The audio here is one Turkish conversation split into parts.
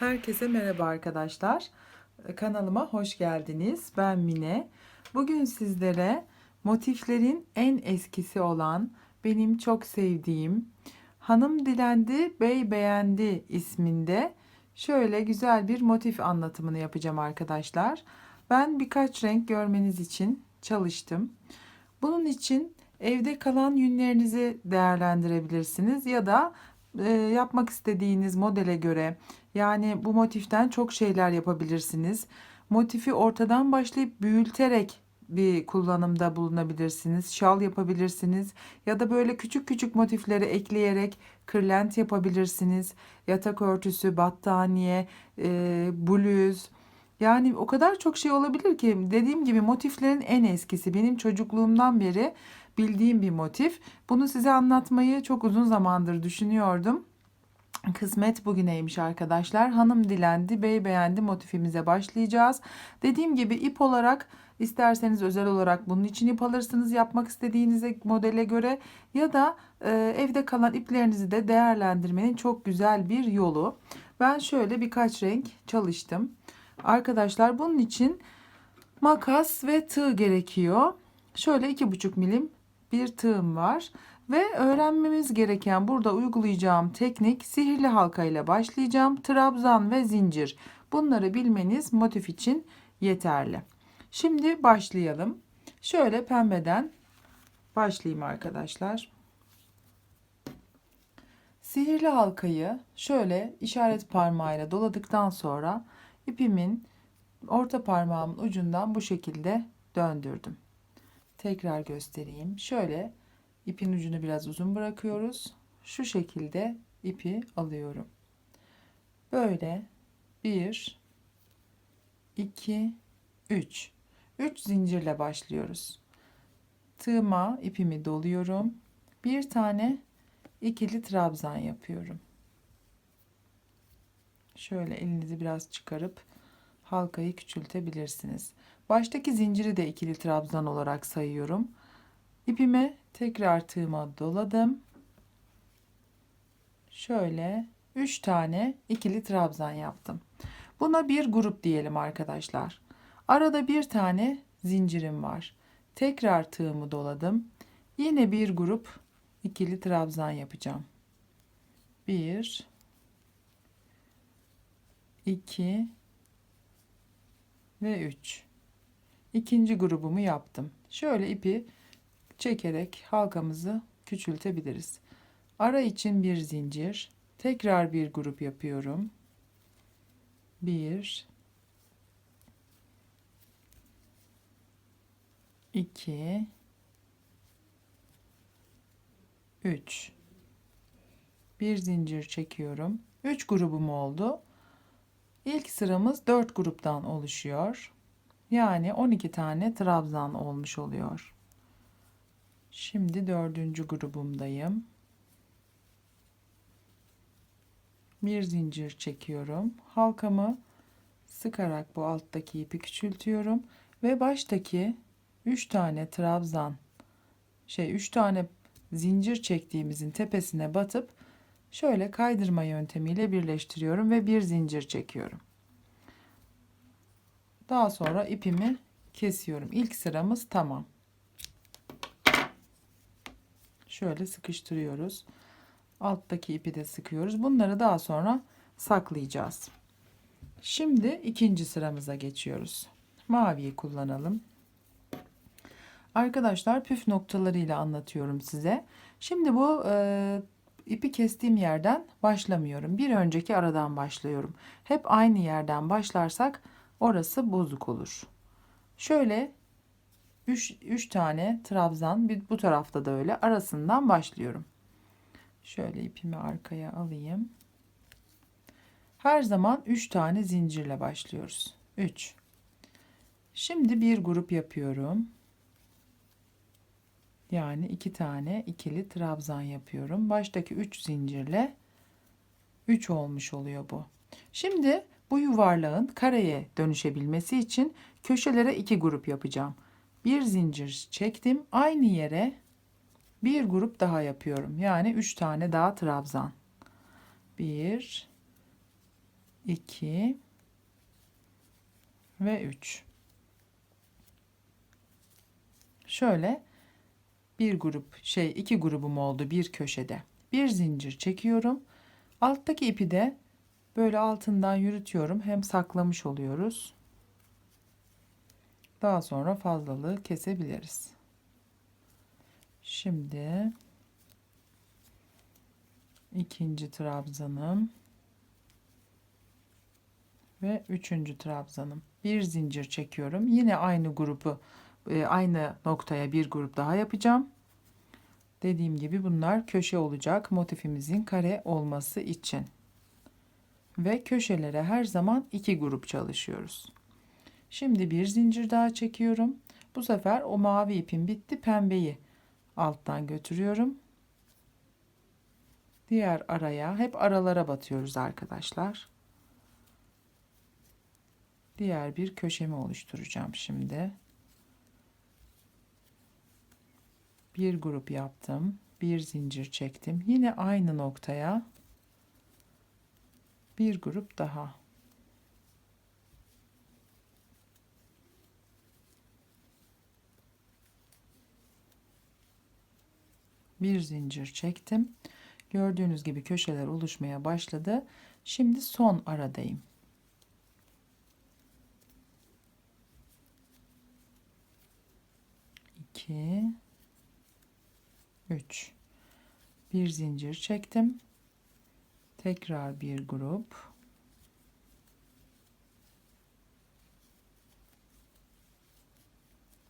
Herkese merhaba arkadaşlar. Kanalıma hoş geldiniz. Ben Mine. Bugün sizlere motiflerin en eskisi olan benim çok sevdiğim Hanım Dilendi Bey Beğendi isminde şöyle güzel bir motif anlatımını yapacağım arkadaşlar. Ben birkaç renk görmeniz için çalıştım. Bunun için evde kalan yünlerinizi değerlendirebilirsiniz ya da e, yapmak istediğiniz modele göre yani bu motiften çok şeyler yapabilirsiniz. Motifi ortadan başlayıp büyüterek bir kullanımda bulunabilirsiniz. Şal yapabilirsiniz ya da böyle küçük küçük motifleri ekleyerek kırlent yapabilirsiniz. Yatak örtüsü, battaniye, e, bluz. Yani o kadar çok şey olabilir ki dediğim gibi motiflerin en eskisi benim çocukluğumdan beri bildiğim bir motif. Bunu size anlatmayı çok uzun zamandır düşünüyordum. Kısmet bugüneymiş arkadaşlar. Hanım dilendi, bey beğendi motifimize başlayacağız. Dediğim gibi ip olarak isterseniz özel olarak bunun için ip alırsınız yapmak istediğiniz modele göre ya da e, evde kalan iplerinizi de değerlendirmenin çok güzel bir yolu. Ben şöyle birkaç renk çalıştım. Arkadaşlar bunun için makas ve tığ gerekiyor. Şöyle iki buçuk milim bir tığım var. Ve öğrenmemiz gereken burada uygulayacağım teknik sihirli halka ile başlayacağım. Trabzan ve zincir. Bunları bilmeniz motif için yeterli. Şimdi başlayalım. Şöyle pembeden başlayayım arkadaşlar. Sihirli halkayı şöyle işaret parmağıyla doladıktan sonra ipimin orta parmağımın ucundan bu şekilde döndürdüm. Tekrar göstereyim. Şöyle ipin ucunu biraz uzun bırakıyoruz. Şu şekilde ipi alıyorum. Böyle 1 2 3 3 zincirle başlıyoruz. Tığıma ipimi doluyorum. Bir tane ikili trabzan yapıyorum. Şöyle elinizi biraz çıkarıp halkayı küçültebilirsiniz. Baştaki zinciri de ikili trabzan olarak sayıyorum. İpime tekrar tığıma doladım. Şöyle 3 tane ikili trabzan yaptım. Buna bir grup diyelim arkadaşlar. Arada bir tane zincirim var. Tekrar tığımı doladım. Yine bir grup ikili trabzan yapacağım. 1 2 ve 3. İkinci grubumu yaptım. Şöyle ipi çekerek halkamızı küçültebiliriz. Ara için bir zincir, tekrar bir grup yapıyorum. 1 2 3 bir zincir çekiyorum. 3 grubum oldu. İlk sıramız 4 gruptan oluşuyor. Yani 12 tane trabzan olmuş oluyor. Şimdi dördüncü grubumdayım. Bir zincir çekiyorum. Halkamı sıkarak bu alttaki ipi küçültüyorum ve baştaki 3 tane trabzan şey 3 tane zincir çektiğimizin tepesine batıp şöyle kaydırma yöntemiyle birleştiriyorum ve bir zincir çekiyorum. Daha sonra ipimi kesiyorum. İlk sıramız tamam. Şöyle sıkıştırıyoruz. Alttaki ipi de sıkıyoruz. Bunları daha sonra saklayacağız. Şimdi ikinci sıramıza geçiyoruz. Maviyi kullanalım. Arkadaşlar püf noktalarıyla anlatıyorum size. Şimdi bu e, ipi kestiğim yerden başlamıyorum. Bir önceki aradan başlıyorum. Hep aynı yerden başlarsak orası bozuk olur. Şöyle 3 tane trabzan bir bu tarafta da öyle arasından başlıyorum. Şöyle ipimi arkaya alayım. Her zaman 3 tane zincirle başlıyoruz. 3. Şimdi bir grup yapıyorum. Yani iki tane ikili trabzan yapıyorum. Baştaki 3 zincirle 3 olmuş oluyor bu. Şimdi bu yuvarlağın kareye dönüşebilmesi için köşelere iki grup yapacağım. Bir zincir çektim. Aynı yere bir grup daha yapıyorum. Yani 3 tane daha trabzan. 1 2 ve 3. Şöyle bir grup şey iki grubum oldu bir köşede. Bir zincir çekiyorum. Alttaki ipi de böyle altından yürütüyorum. Hem saklamış oluyoruz. Daha sonra fazlalığı kesebiliriz. Şimdi ikinci trabzanım ve üçüncü trabzanım. Bir zincir çekiyorum. Yine aynı grubu e, aynı noktaya bir grup daha yapacağım. Dediğim gibi bunlar köşe olacak motifimizin kare olması için. Ve köşelere her zaman iki grup çalışıyoruz. Şimdi bir zincir daha çekiyorum. Bu sefer o mavi ipim bitti. Pembeyi alttan götürüyorum. Diğer araya hep aralara batıyoruz arkadaşlar. Diğer bir köşemi oluşturacağım şimdi. Bir grup yaptım. Bir zincir çektim. Yine aynı noktaya bir grup daha. Bir zincir çektim. Gördüğünüz gibi köşeler oluşmaya başladı. Şimdi son aradayım. İki, üç. Bir zincir çektim. Tekrar bir grup.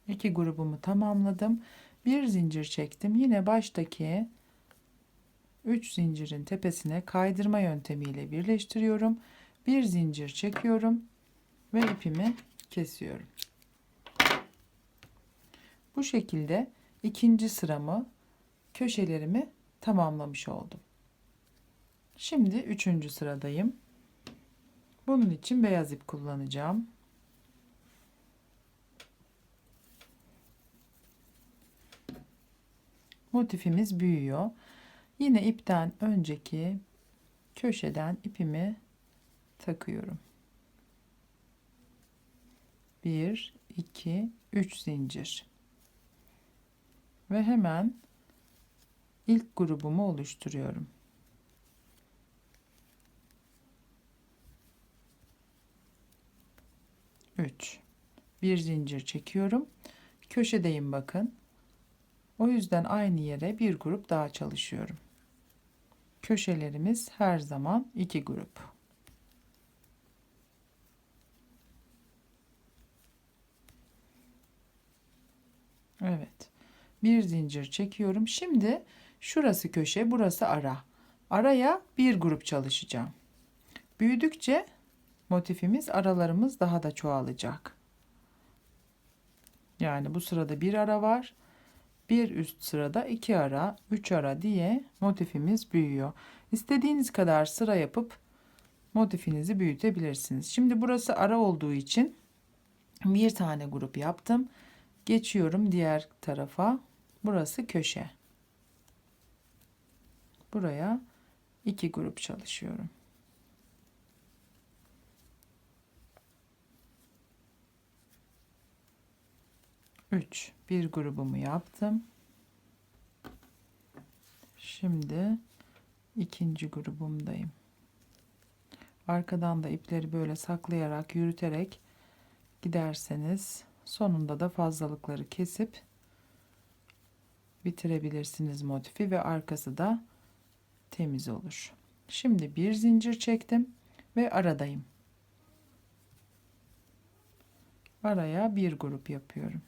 İki grubumu tamamladım. Bir zincir çektim. Yine baştaki 3 zincirin tepesine kaydırma yöntemiyle birleştiriyorum. Bir zincir çekiyorum ve ipimi kesiyorum. Bu şekilde ikinci sıramı köşelerimi tamamlamış oldum. Şimdi üçüncü sıradayım. Bunun için beyaz ip kullanacağım. Motifimiz büyüyor. Yine ipten önceki köşeden ipimi takıyorum. 1 2 3 zincir. Ve hemen ilk grubumu oluşturuyorum. Üç. Bir zincir çekiyorum. Köşedeyim bakın. O yüzden aynı yere bir grup daha çalışıyorum. Köşelerimiz her zaman iki grup. Evet. Bir zincir çekiyorum. Şimdi şurası köşe, burası ara. Araya bir grup çalışacağım. Büyüdükçe motifimiz aralarımız daha da çoğalacak. Yani bu sırada bir ara var. Bir üst sırada iki ara, üç ara diye motifimiz büyüyor. İstediğiniz kadar sıra yapıp motifinizi büyütebilirsiniz. Şimdi burası ara olduğu için bir tane grup yaptım. Geçiyorum diğer tarafa. Burası köşe. Buraya iki grup çalışıyorum. Üç. Bir grubumu yaptım. Şimdi ikinci grubumdayım. Arkadan da ipleri böyle saklayarak, yürüterek giderseniz sonunda da fazlalıkları kesip bitirebilirsiniz motifi ve arkası da temiz olur. Şimdi bir zincir çektim ve aradayım. Araya bir grup yapıyorum.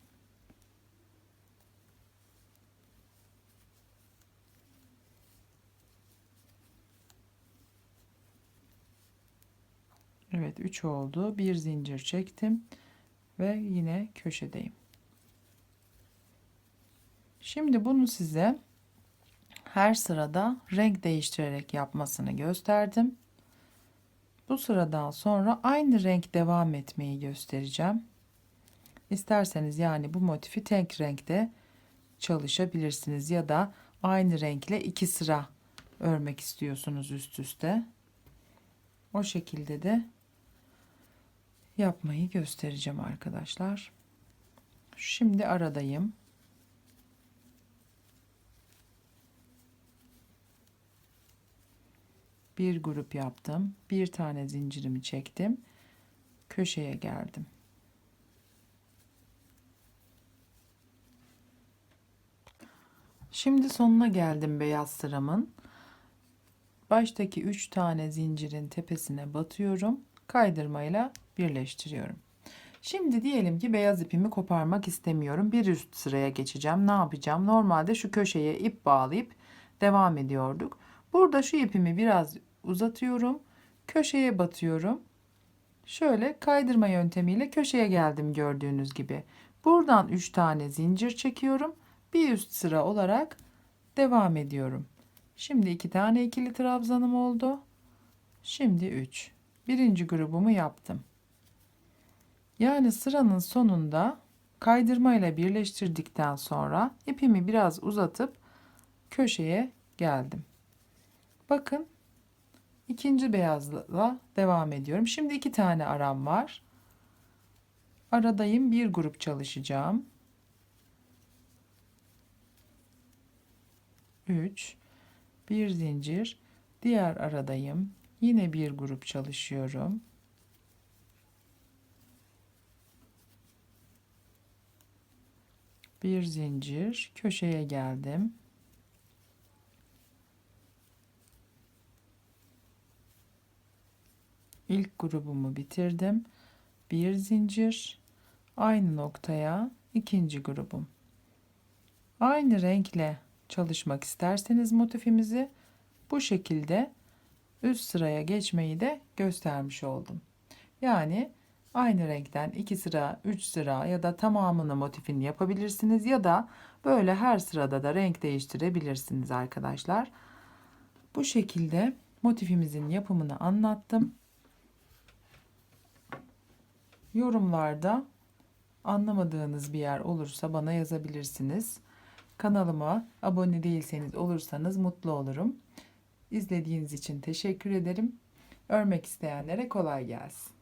Evet 3 oldu. Bir zincir çektim ve yine köşedeyim. Şimdi bunu size her sırada renk değiştirerek yapmasını gösterdim. Bu sıradan sonra aynı renk devam etmeyi göstereceğim. İsterseniz yani bu motifi tek renkte çalışabilirsiniz ya da aynı renkle iki sıra örmek istiyorsunuz üst üste. O şekilde de yapmayı göstereceğim arkadaşlar. Şimdi aradayım. Bir grup yaptım. Bir tane zincirimi çektim. Köşeye geldim. Şimdi sonuna geldim beyaz sıramın. Baştaki 3 tane zincirin tepesine batıyorum. Kaydırmayla birleştiriyorum. Şimdi diyelim ki beyaz ipimi koparmak istemiyorum. Bir üst sıraya geçeceğim. Ne yapacağım? Normalde şu köşeye ip bağlayıp devam ediyorduk. Burada şu ipimi biraz uzatıyorum. Köşeye batıyorum. Şöyle kaydırma yöntemiyle köşeye geldim gördüğünüz gibi. Buradan 3 tane zincir çekiyorum. Bir üst sıra olarak devam ediyorum. Şimdi iki tane ikili trabzanım oldu. Şimdi 3. Birinci grubumu yaptım. Yani sıranın sonunda kaydırma ile birleştirdikten sonra ipimi biraz uzatıp köşeye geldim. Bakın ikinci beyazla devam ediyorum. Şimdi iki tane aram var. Aradayım bir grup çalışacağım. 3 bir zincir diğer aradayım. Yine bir grup çalışıyorum. Bir zincir köşeye geldim. İlk grubumu bitirdim. Bir zincir aynı noktaya ikinci grubum. Aynı renkle çalışmak isterseniz motifimizi bu şekilde üst sıraya geçmeyi de göstermiş oldum. Yani aynı renkten 2 sıra, 3 sıra ya da tamamını motifini yapabilirsiniz ya da böyle her sırada da renk değiştirebilirsiniz arkadaşlar. Bu şekilde motifimizin yapımını anlattım. Yorumlarda anlamadığınız bir yer olursa bana yazabilirsiniz. Kanalıma abone değilseniz olursanız mutlu olurum. İzlediğiniz için teşekkür ederim. Örmek isteyenlere kolay gelsin.